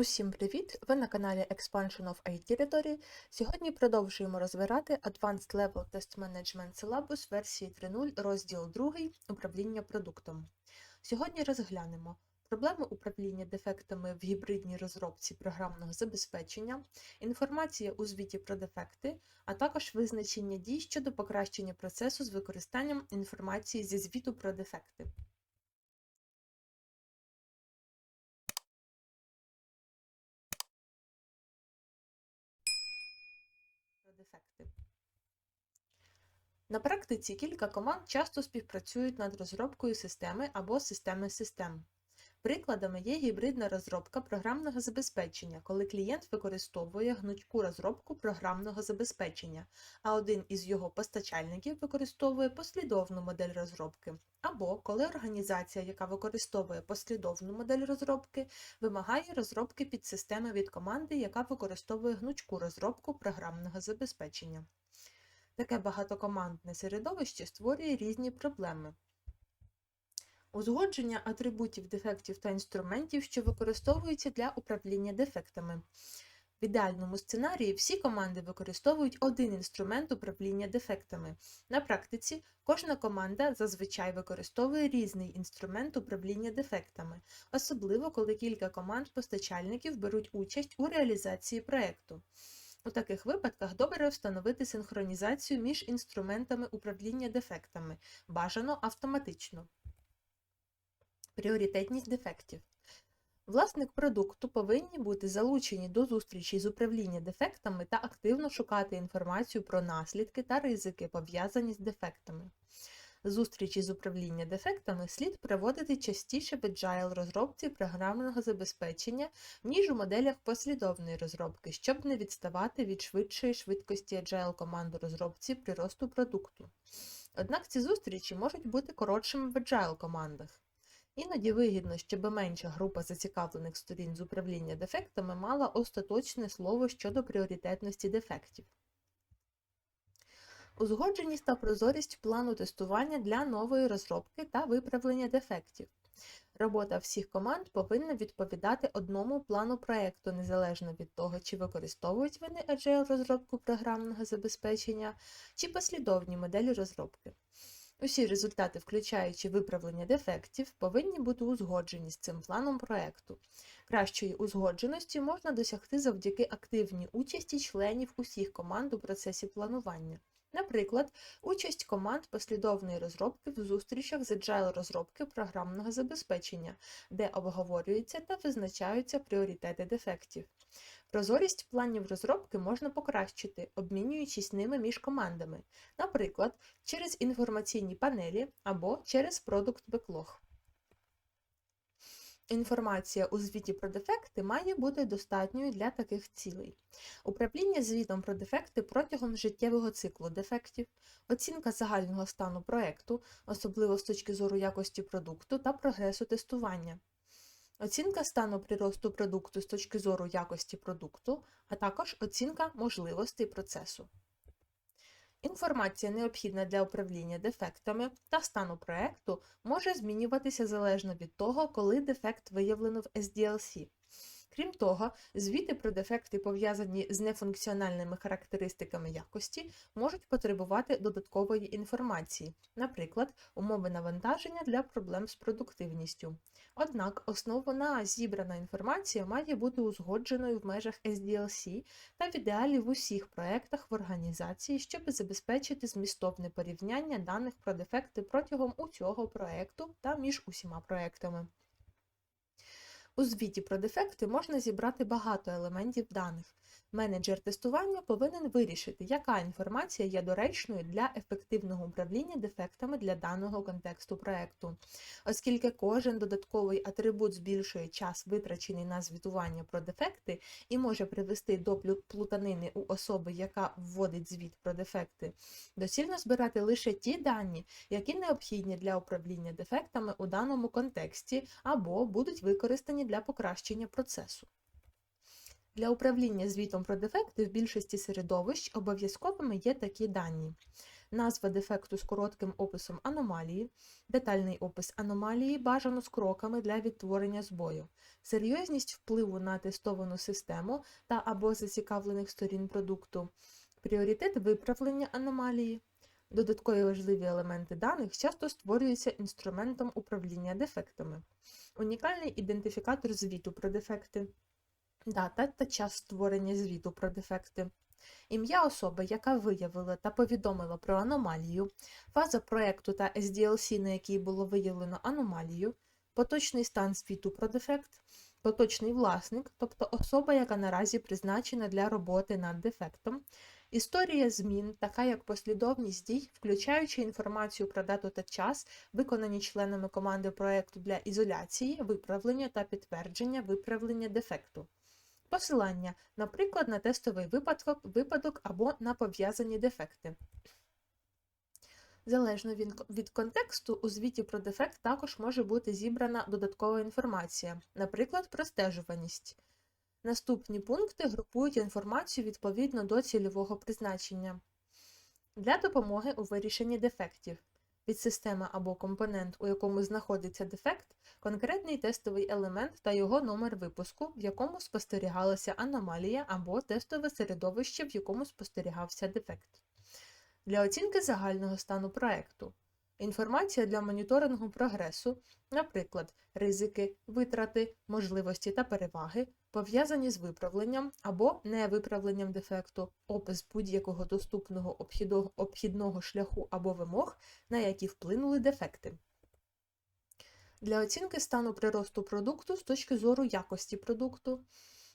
Усім привіт! Ви на каналі Expansion of IT Territory. Сьогодні продовжуємо розбирати Advanced Level Test Management Syllabus версії 3.0, розділ 2 Управління продуктом. Сьогодні розглянемо проблеми управління дефектами в гібридній розробці програмного забезпечення, інформація у звіті про дефекти, а також визначення дій щодо покращення процесу з використанням інформації зі звіту про дефекти. На практиці кілька команд часто співпрацюють над розробкою системи або системи систем. Прикладами є гібридна розробка програмного забезпечення, коли клієнт використовує гнучку розробку програмного забезпечення, а один із його постачальників використовує послідовну модель розробки, або коли організація, яка використовує послідовну модель розробки, вимагає розробки підсистеми від команди, яка використовує гнучку розробку програмного забезпечення. Таке багатокомандне середовище створює різні проблеми. Узгодження атрибутів дефектів та інструментів, що використовуються для управління дефектами. В ідеальному сценарії всі команди використовують один інструмент управління дефектами. На практиці кожна команда зазвичай використовує різний інструмент управління дефектами, особливо коли кілька команд постачальників беруть участь у реалізації проєкту. У таких випадках добре встановити синхронізацію між інструментами управління дефектами, бажано автоматично. Пріоритетність дефектів. Власник продукту повинні бути залучені до зустрічі з управління дефектами та активно шукати інформацію про наслідки та ризики, пов'язані з дефектами. Зустрічі з управління дефектами слід проводити частіше в agile розробці програмного забезпечення, ніж у моделях послідовної розробки, щоб не відставати від швидшої швидкості agile команди розробці приросту продукту. Однак ці зустрічі можуть бути коротшими в agile командах. Іноді вигідно, щоб менша група зацікавлених сторін з управління дефектами мала остаточне слово щодо пріоритетності дефектів. Узгодженість та прозорість плану тестування для нової розробки та виправлення дефектів. Робота всіх команд повинна відповідати одному плану проєкту, незалежно від того, чи використовують вони Agile розробку програмного забезпечення, чи послідовні моделі розробки. Усі результати, включаючи виправлення дефектів, повинні бути узгоджені з цим планом проєкту. Кращої узгодженості можна досягти завдяки активній участі членів усіх команд у процесі планування. Наприклад, участь команд послідовної розробки в зустрічах з agile розробки програмного забезпечення, де обговорюються та визначаються пріоритети дефектів. Прозорість планів розробки можна покращити, обмінюючись ними між командами, наприклад, через інформаційні панелі або через Product Backlog. Інформація у звіті про дефекти має бути достатньою для таких цілей. Управління звітом про дефекти протягом життєвого циклу дефектів, оцінка загального стану проєкту, особливо з точки зору якості продукту та прогресу тестування, оцінка стану приросту продукту з точки зору якості продукту, а також оцінка можливостей процесу. Інформація, необхідна для управління дефектами та стану проекту, може змінюватися залежно від того, коли дефект виявлено в SDLC. Крім того, звіти про дефекти, пов'язані з нефункціональними характеристиками якості, можуть потребувати додаткової інформації, наприклад, умови навантаження для проблем з продуктивністю. Однак основна зібрана інформація має бути узгодженою в межах SDLC та в ідеалі в усіх проєктах в організації, щоб забезпечити змістовне порівняння даних про дефекти протягом усього проєкту та між усіма проєктами. У звіті про дефекти можна зібрати багато елементів даних. Менеджер тестування повинен вирішити, яка інформація є доречною для ефективного управління дефектами для даного контексту проєкту. Оскільки кожен додатковий атрибут збільшує час, витрачений на звітування про дефекти, і може привести до плутанини у особи, яка вводить звіт про дефекти, доцільно збирати лише ті дані, які необхідні для управління дефектами у даному контексті або будуть використані для покращення процесу. Для управління звітом про дефекти в більшості середовищ обов'язковими є такі дані: назва дефекту з коротким описом аномалії, детальний опис аномалії бажано з кроками для відтворення збою, серйозність впливу на тестовану систему та або зацікавлених сторін продукту, пріоритет виправлення аномалії. Додаткові важливі елементи даних часто створюються інструментом управління дефектами, унікальний ідентифікатор звіту про дефекти, дата та час створення звіту про дефекти, ім'я особи, яка виявила та повідомила про аномалію, фаза проекту та SDLC, на якій було виявлено аномалію, поточний стан звіту про дефект, поточний власник, тобто особа, яка наразі призначена для роботи над дефектом, історія змін, така як послідовність дій, включаючи інформацію про дату та час, виконані членами команди проекту для ізоляції, виправлення та підтвердження виправлення дефекту. Посилання, наприклад, на тестовий випадок, випадок або на пов'язані дефекти. Залежно від, контексту, у звіті про дефект також може бути зібрана додаткова інформація, наприклад, простежуваність. Наступні пункти групують інформацію відповідно до цільового призначення. Для допомоги у вирішенні дефектів. Підсистема або компонент, у якому знаходиться дефект, конкретний тестовий елемент та його номер випуску, в якому спостерігалася аномалія або тестове середовище, в якому спостерігався дефект. Для оцінки загального стану проекту. Інформація для моніторингу прогресу, наприклад, ризики, витрати, можливості та переваги, пов'язані з виправленням або невиправленням дефекту, опис будь-якого доступного обхідного шляху або вимог, на які вплинули дефекти. Для оцінки стану приросту продукту з точки зору якості продукту.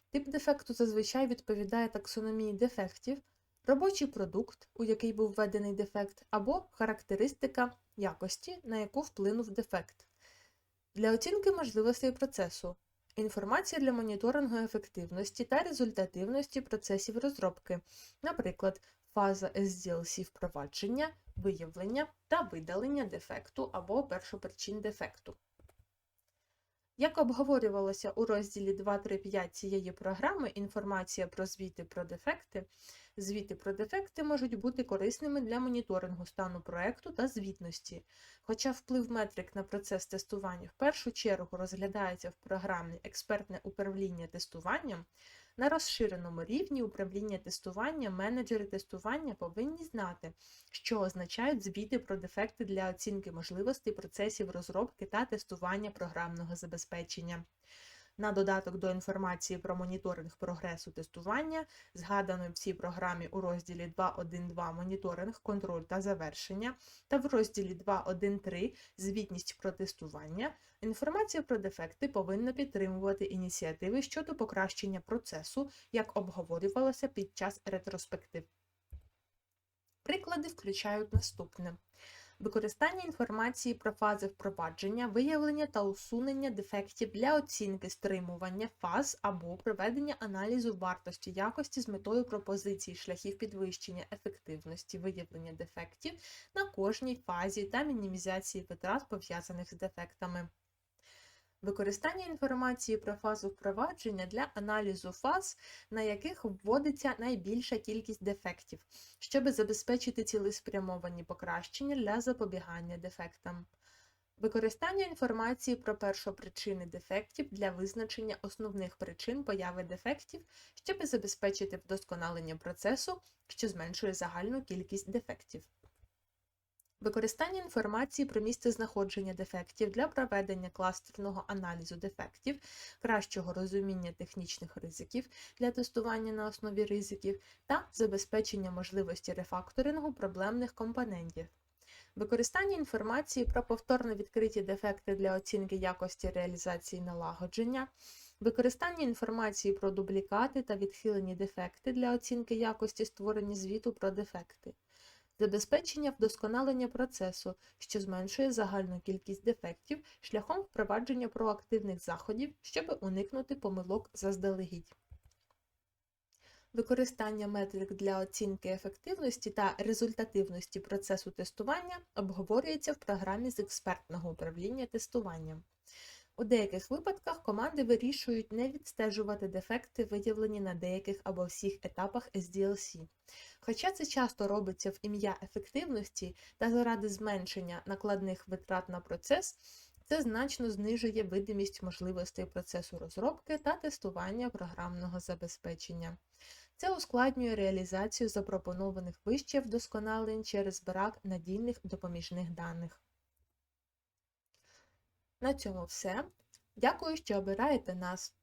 Тип дефекту зазвичай відповідає таксономії дефектів, робочий продукт, у який був введений дефект, або характеристика якості, на яку вплинув дефект. Для оцінки можливостей процесу. Інформація для моніторингу ефективності та результативності процесів розробки, наприклад, фаза SDLC впровадження, виявлення та видалення дефекту або першопричин дефекту. Як обговорювалося у розділі 2.3.5 цієї програми інформація про звіти про дефекти, звіти про дефекти можуть бути корисними для моніторингу стану проекту та звітності. Хоча вплив метрик на процес тестування в першу чергу розглядається в програмі експертне управління тестуванням, на розширеному рівні управління тестування менеджери тестування повинні знати, що означають звіти про дефекти для оцінки можливостей процесів розробки та тестування програмного забезпечення. На додаток до інформації про моніторинг прогресу тестування, згаданої в цій програмі у розділі 2.1.2 моніторинг, контроль та завершення, та в розділі 2.1.3 звітність про тестування, інформація про дефекти повинна підтримувати ініціативи щодо покращення процесу, як обговорювалося під час ретроспектив. Приклади включають наступне використання інформації про фази впровадження, виявлення та усунення дефектів для оцінки стримування фаз або проведення аналізу вартості якості з метою пропозиції шляхів підвищення ефективності виявлення дефектів на кожній фазі та мінімізації витрат пов'язаних з дефектами. Використання інформації про фазу впровадження для аналізу фаз, на яких вводиться найбільша кількість дефектів, щоб забезпечити цілеспрямовані покращення для запобігання дефектам. Використання інформації про першопричини дефектів для визначення основних причин появи дефектів, щоб забезпечити вдосконалення процесу, що зменшує загальну кількість дефектів. Використання інформації про місце знаходження дефектів для проведення кластерного аналізу дефектів, кращого розуміння технічних ризиків для тестування на основі ризиків та забезпечення можливості рефакторингу проблемних компонентів. Використання інформації про повторно відкриті дефекти для оцінки якості реалізації налагодження, використання інформації про дублікати та відхилені дефекти для оцінки якості створення звіту про дефекти забезпечення вдосконалення процесу, що зменшує загальну кількість дефектів шляхом впровадження проактивних заходів, щоб уникнути помилок заздалегідь. Використання метрик для оцінки ефективності та результативності процесу тестування обговорюється в програмі з експертного управління тестуванням. У деяких випадках команди вирішують не відстежувати дефекти, виявлені на деяких або всіх етапах SDLC. Хоча це часто робиться в ім'я ефективності та заради зменшення накладних витрат на процес, це значно знижує видимість можливостей процесу розробки та тестування програмного забезпечення. Це ускладнює реалізацію запропонованих вище вдосконалень через брак надійних допоміжних даних. На цьому все. Дякую, що обираєте нас.